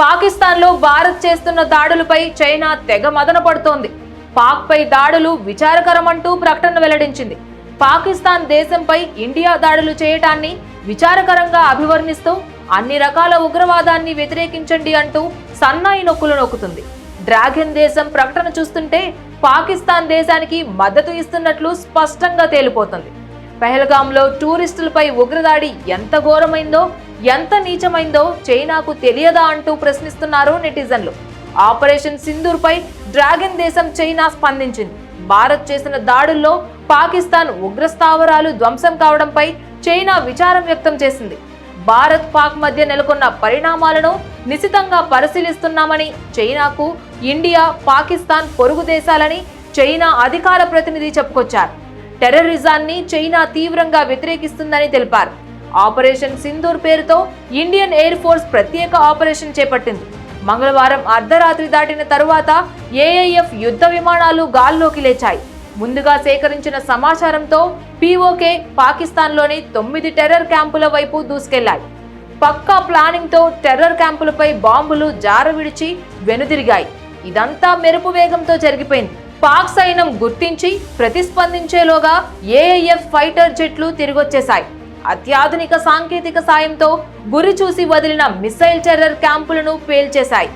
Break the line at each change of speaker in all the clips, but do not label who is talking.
పాకిస్తాన్లో భారత్ చేస్తున్న దాడులపై చైనా తెగ మదన పడుతోంది. పాక్పై దాడులు విచారకరమంటూ ప్రకటన వెల్లడించింది. పాకిస్తాన్ దేశంపై ఇండియా దాడులు చేయటాన్ని విచారకరంగా అభివర్ణిస్తూ అన్ని రకాల ఉగ్రవాదాన్ని వ్యతిరేకించండి అంటూ సన్నాయి నొక్కులు నొక్కుతుంది. డ్రాగన్ దేశం ప్రకటన చూస్తుంటే పాకిస్తాన్ దేశానికి మద్దతు ఇస్తున్నట్లు స్పష్టంగా తేలిపోతుంది. పెహల్గాంలో టూరిస్టులపై ఉగ్రదాడి ఎంత ఘోరమైందో ఎంత నీచమైందో చైనాకు తెలియదా అంటూ ప్రశ్నిస్తున్నారు నెటిజన్లు. ఆపరేషన్ సింధూర్పై డ్రాగన్ దేశం చైనా స్పందించింది. భారత్ చేసిన దాడుల్లో పాకిస్తాన్ ఉగ్రస్థావరాలు ధ్వంసం కావడంపై చైనా విచారం వ్యక్తం చేసింది. భారత్ పాక్ మధ్య నెలకొన్న పరిణామాలను నిశితంగా పరిశీలిస్తున్నామని చైనాకు ఇండియా పాకిస్తాన్ పొరుగు దేశాలని చైనా అధికార ప్రతినిధి చెప్పుకొచ్చారు. టెర్రరిజాన్ని చైనా తీవ్రంగా వ్యతిరేకిస్తుందని తెలిపారు. ఆపరేషన్ సింధూర్ పేరుతో ఇండియన్ ఎయిర్ ఫోర్స్ ప్రత్యేక ఆపరేషన్ చేపట్టింది. మంగళవారం అర్ధరాత్రి దాటిన తరువాత ఏఐఎఫ్ యుద్ధ విమానాలు గాల్లోకి లేచాయి. ముందుగా సేకరించిన సమాచారంతో పీఓకే పాకిస్తాన్లోని తొమ్మిది టెర్రర్ క్యాంపుల వైపు దూసుకెళ్ళాయి. పక్కా ప్లానింగ్తో టెర్రర్ క్యాంపులపై బాంబులు జారవిడిచి వెనుదిరిగాయి. ఇదంతా మెరుపు వేగంతో జరిగిపోయింది. పాక్ సైన్యం గుర్తించి ప్రతిస్పందించేలోగా ఏఐఎఫ్ ఫైటర్ జెట్లు తిరిగొచ్చేశాయి. అత్యాధునిక సాంకేతిక సాయంతో గురి చూసి వదిలిన మిసైల్ టెర్రర్ క్యాంపులను పేల్చేశాయి.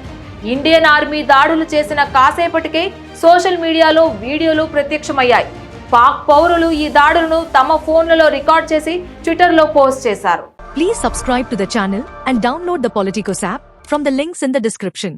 ఇండియన్ ఆర్మీ దాడులు చేసిన కాసేపటికే సోషల్ మీడియాలో వీడియోలు ప్రత్యక్షమయ్యాయి. పాక్ పౌరులు ఈ దాడులను తమ ఫోన్లలో రికార్డ్ చేసి ట్విట్టర్లో పోస్ట్ చేశారు.
Please subscribe to the channel and download the Politicos app from the links in the description